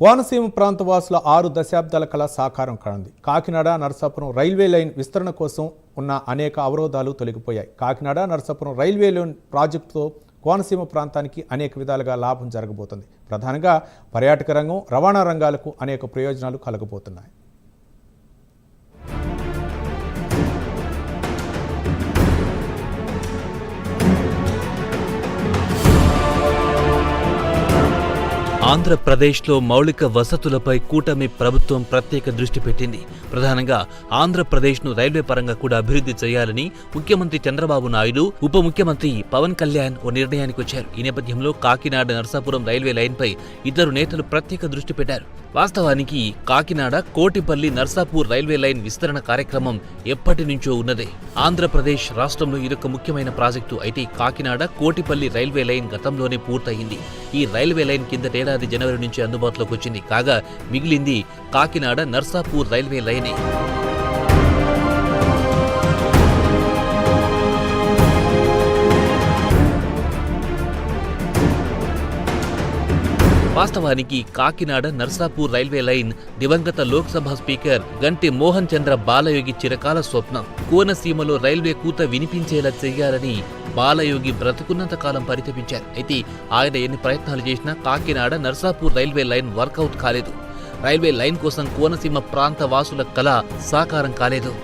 కోనసీమ ప్రాంత వాసుల ఆరు దశాబ్దాల కళ సాకారం కానుంది కాకినాడ నరసాపురం రైల్వే లైన్ విస్తరణ కోసం ఉన్న అనేక అవరోధాలు తొలగిపోయాయి. కాకినాడ నరసాపురం రైల్వే లైన్ ప్రాజెక్టుతో కోనసీమ ప్రాంతానికి అనేక విధాలుగా లాభం జరగబోతుంది. ప్రధానంగా పర్యాటక రంగం రవాణా రంగాలకు అనేక ప్రయోజనాలు కలగబోతున్నాయి. ఆంధ్రప్రదేశ్లో మౌలిక వసతులపై కూటమి ప్రభుత్వం ప్రత్యేక దృష్టి పెట్టింది. ప్రధానంగా ఆంధ్రప్రదేశ్ను రైల్వే పరంగా కూడా అభివృద్ధి చేయాలని ముఖ్యమంత్రి చంద్రబాబు నాయుడు ఉప ముఖ్యమంత్రి పవన్ కళ్యాణ్ ఓ నిర్ణయానికి వచ్చారు. ఈ నేపథ్యంలో కాకినాడ నర్సాపురం రైల్వే లైన్పై ఇద్దరు నేతలు ప్రత్యేక దృష్టి పెట్టారు. వాస్తవానికి కాకినాడ కోటిపల్లి నర్సాపూర్ రైల్వే లైన్ విస్తరణ కార్యక్రమం ఎప్పటి నుంచో ఉన్నదే. ఆంధ్రప్రదేశ్ రాష్ట్రంలో ఇదొక ముఖ్యమైన ప్రాజెక్టు. అయితే కాకినాడ కోటిపల్లి రైల్వే లైన్ గతంలోనే పూర్తయింది. ఈ రైల్వే లైన్ ఏడాది జనవరి నుంచి అందుబాటులోకి వచ్చింది. కాగా మిగిలింది కాకినాడ నర్సాపూర్ రైల్వే లైనే. వాస్తవానికి కాకినాడ నర్సాపూర్ రైల్వే లైన్ దివంగత లోక్సభ స్పీకర్ గంటి మోహన్ చంద్ర బాలయోగి చిరకాల స్వప్నం. కోనసీమలో రైల్వే కూత వినిపించేలా చేయాలని బాలయోగి బ్రతుకున్నంత కాలం పరితపించారు. అయితే ఆయన ఎన్ని ప్రయత్నాలు చేసినా Kakinada Narsapur railway line work out కాలేదు. రైల్వే లైన్ కోసం కోనసీమ ప్రాంత వాసుల కళ సాకారం కాలేదు.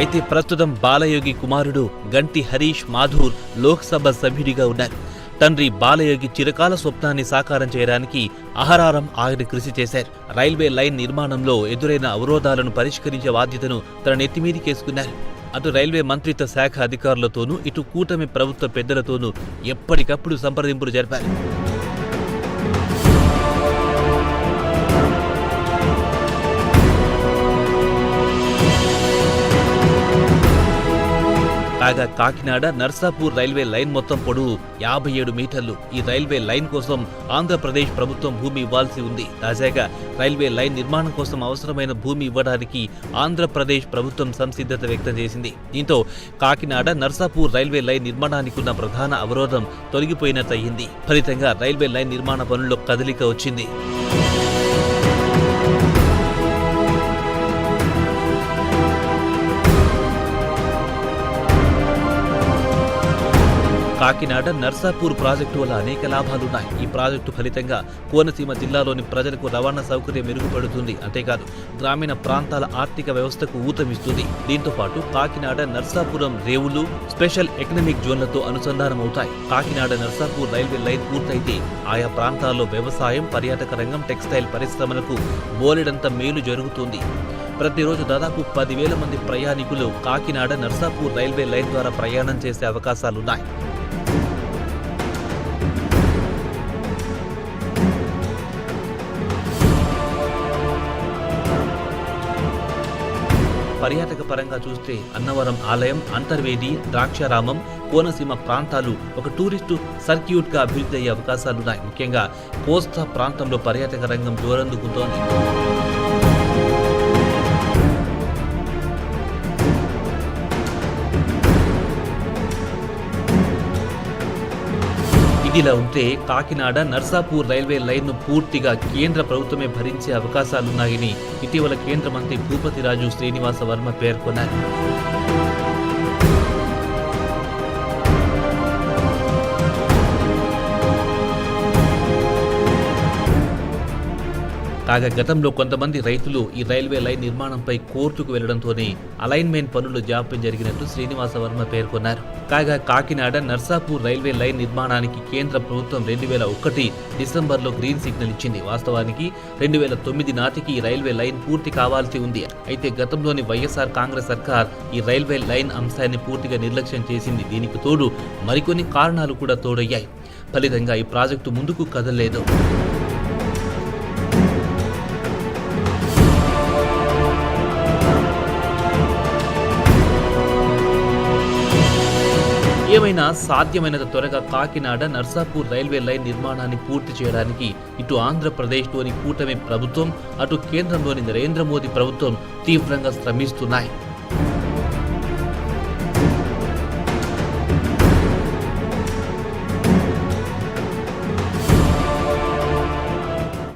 అయితే ప్రస్తుతం బాలయోగి కుమారుడు గంటి హరీష్ మాధూర్ లోక్సభ సభ్యుడిగా ఉన్నారు. తండ్రి బాలయోగి చిరకాల స్వప్నాన్ని సాకారం చేయడానికి అహరారం ఆయన కృషి చేశారు. రైల్వే లైన్ నిర్మాణంలో ఎదురైన అవరోధాలను పరిష్కరించే బాధ్యతను తన నెత్తిమీదికేసుకున్నారు అటు రైల్వే మంత్రిత్వ శాఖ అధికారులతోనూ ఇటు కూటమి ప్రభుత్వ పెద్దలతోనూ ఎప్పటికప్పుడు సంప్రదింపులు జరిపారు. కాగా కాకినాడ నర్సాపూర్ రైల్వే లైన్ మొత్తం పొడవు యాభై ఏడు మీటర్లు. ఈ రైల్వే లైన్ కోసం ఆంధ్రప్రదేశ్ ప్రభుత్వం భూమి ఇవ్వాల్సి ఉంది. తాజాగా రైల్వే లైన్ నిర్మాణం కోసం అవసరమైన భూమి ఇవ్వడానికి ఆంధ్రప్రదేశ్ ప్రభుత్వం సంసిద్ధత వ్యక్తం చేసింది. దీంతో కాకినాడ నర్సాపూర్ రైల్వే లైన్ నిర్మాణానికి ఉన్న ప్రధాన అవరోధం తొలగిపోయినట్టయింది. ఫలితంగా రైల్వే లైన్ నిర్మాణ పనుల్లో కదలిక వచ్చింది. కాకినాడ నర్సాపూర్ ప్రాజెక్టు వల్ల అనేక లాభాలున్నాయి. ఈ ప్రాజెక్టు ఫలితంగా కోనసీమ జిల్లాలోని ప్రజలకు రవాణా సౌకర్యం మెరుగుపడుతుంది. అంతేకాదు గ్రామీణ ప్రాంతాల ఆర్థిక వ్యవస్థకు ఊతమిస్తుంది. దీంతో పాటు కాకినాడ నర్సాపురం రేవులు స్పెషల్ ఎకనామిక్ జోన్లతో అనుసంధానమవుతాయి. కాకినాడ నర్సాపూర్ రైల్వే లైన్ పూర్తయితే ఆయా ప్రాంతాల్లో వ్యవసాయం పర్యాటక రంగం టెక్స్టైల్ పరిశ్రమలకు బోలెడంత మేలు జరుగుతుంది. ప్రతిరోజు దాదాపు పదివేల మంది ప్రయాణికులు కాకినాడ నర్సాపూర్ రైల్వే లైన్ ద్వారా ప్రయాణం చేసే అవకాశాలున్నాయి. పర్యాటక పరంగా చూస్తే అన్నవరం ఆలయం అంతర్వేది ద్రాక్షారామం కోనసీమ ప్రాంతాలు ఒక టూరిస్టు సర్క్యూట్గా అభివృద్ధి అయ్యే అవకాశాలున్నాయి. ముఖ్యంగా కోస్తా ప్రాంతంలో పర్యాటక రంగం జోరందుకుంటోంది. ఇదిలా ఉంటే కాకినాడ నర్సాపూర్ రైల్వే లైన్ను పూర్తిగా కేంద్ర ప్రభుత్వమే భరించే అవకాశాలున్నాయని ఇటీవల కేంద్ర మంత్రి భూపతిరాజు శ్రీనివాస వర్మ పేర్కొన్నారు. కాగా గతంలో కొంతమంది రైతులు ఈ రైల్వే లైన్ నిర్మాణంపై కోర్టుకు వెళ్ళడంతోనే అలైన్మెంట్ పనులు జాప్యం జరిగినట్లు శ్రీనివాస వర్మ పేర్కొన్నారు. కాగా కాకినాడ నర్సాపూర్ రైల్వే లైన్ నిర్మాణానికి కేంద్ర ప్రభుత్వం రెండు వేల ఒకటి డిసెంబర్లో గ్రీన్ సిగ్నల్ ఇచ్చింది. వాస్తవానికి రెండు వేల తొమ్మిది నాటికి ఈ రైల్వే లైన్ పూర్తి కావాల్సి ఉంది. అయితే గతంలోని వైఎస్ఆర్ కాంగ్రెస్ సర్కార్ ఈ రైల్వే లైన్ అంశాన్ని పూర్తిగా నిర్లక్ష్యం చేసింది. దీనికి తోడు మరికొన్ని కారణాలు కూడా తోడయ్యాయి. ఫలితంగా ఈ ప్రాజెక్టు ముందుకు కదలలేదు. ఏమైనా సాధ్యమైనంత త్వరగా కాకినాడ నర్సాపూర్ రైల్వే లైన్ నిర్మాణాన్ని పూర్తి చేయడానికి ఇటు ఆంధ్రప్రదేశ్లోని కూటమి ప్రభుత్వం అటు కేంద్రంలోని నరేంద్ర మోదీ ప్రభుత్వం తీవ్రంగా శ్రమిస్తున్నాయి.